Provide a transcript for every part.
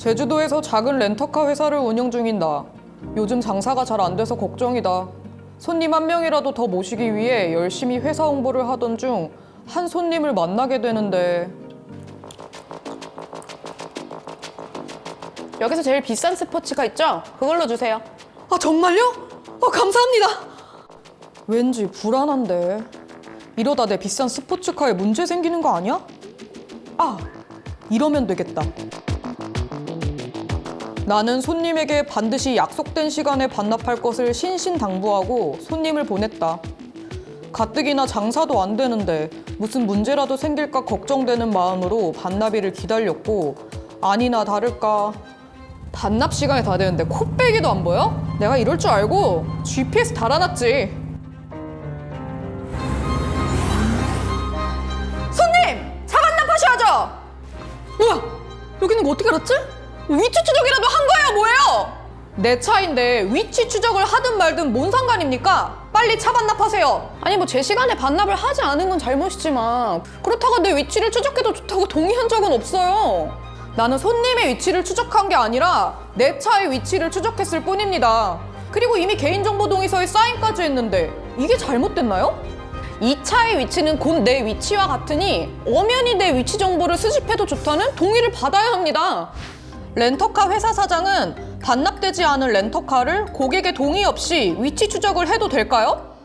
제주도에서 작은 렌터카 회사를 운영 중인 나. 요즘 장사가 잘 안 돼서 걱정이다. 손님 한 명이라도 더 모시기 위해 열심히 회사 홍보를 하던 중 한 손님을 만나게 되는데 여기서 제일 비싼 스포츠카 있죠? 그걸로 주세요. 아 정말요? 어 감사합니다. 왠지 불안한데 이러다 내 비싼 스포츠카에 문제 생기는 거 아니야? 아 이러면 되겠다. 나는 손님에게 반드시 약속된 시간에 반납할 것을 신신당부하고 손님을 보냈다. 가뜩이나 장사도 안 되는데 무슨 문제라도 생길까 걱정되는 마음으로 반납일을 기다렸고 아니나 다를까 반납 시간이 다 되는데 코빼기도 안 보여? 내가 이럴 줄 알고 GPS 달아놨지. 손님! 차 반납하셔야죠! 뭐야? 여기는 거 어떻게 알았지? 위치 추적이라도 한 거예요, 뭐예요? 내 차인데 위치 추적을 하든 말든 뭔 상관입니까? 빨리 차 반납하세요. 아니 뭐 제 시간에 반납을 하지 않은 건 잘못이지만 그렇다고 내 위치를 추적해도 좋다고 동의한 적은 없어요. 나는 손님의 위치를 추적한 게 아니라 내 차의 위치를 추적했을 뿐입니다. 그리고 이미 개인정보 동의서에 사인까지 했는데 이게 잘못됐나요? 이 차의 위치는 곧 내 위치와 같으니 엄연히 내 위치 정보를 수집해도 좋다는 동의를 받아야 합니다. 렌터카 회사 사장은 반납되지 않은 렌터카를 고객의 동의 없이 위치 추적을 해도 될까요?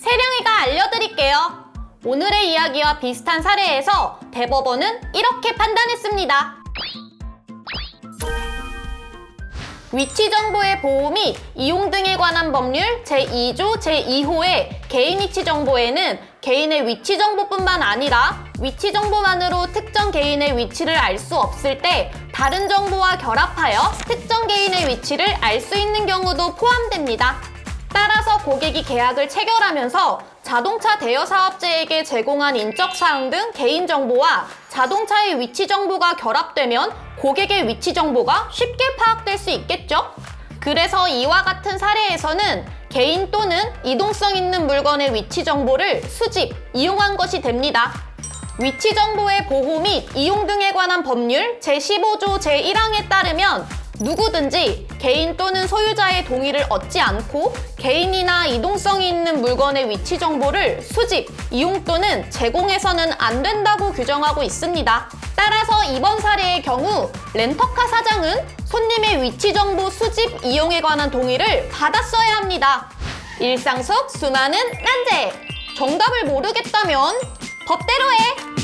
세령이가 알려드릴게요. 오늘의 이야기와 비슷한 사례에서 대법원은 이렇게 판단했습니다. 위치 정보의 보호 및 이용 등에 관한 법률 제2조 제2호의 개인 위치 정보에는 개인의 위치 정보뿐만 아니라 위치 정보만으로 특정 개인의 위치를 알 수 없을 때 다른 정보와 결합하여 특정 개인의 위치를 알 수 있는 경우도 포함됩니다. 따라서 고객이 계약을 체결하면서 자동차 대여 사업자에게 제공한 인적 사항 등 개인 정보와 자동차의 위치 정보가 결합되면 고객의 위치 정보가 쉽게 파악될 수 있겠죠? 그래서 이와 같은 사례에서는 개인 또는 이동성 있는 물건의 위치 정보를 수집, 이용한 것이 됩니다. 위치 정보의 보호 및 이용 등에 관한 법률 제15조 제1항에 따르면 누구든지 개인 또는 소유자의 동의를 얻지 않고 개인이나 이동성이 있는 물건의 위치 정보를 수집, 이용 또는 제공해서는 안 된다고 규정하고 있습니다. 따라서 이번 사례의 경우 렌터카 사장은 손님의 위치 정보 수집, 이용에 관한 동의를 받았어야 합니다. 일상 속 수많은 난제! 정답을 모르겠다면 법대로 해!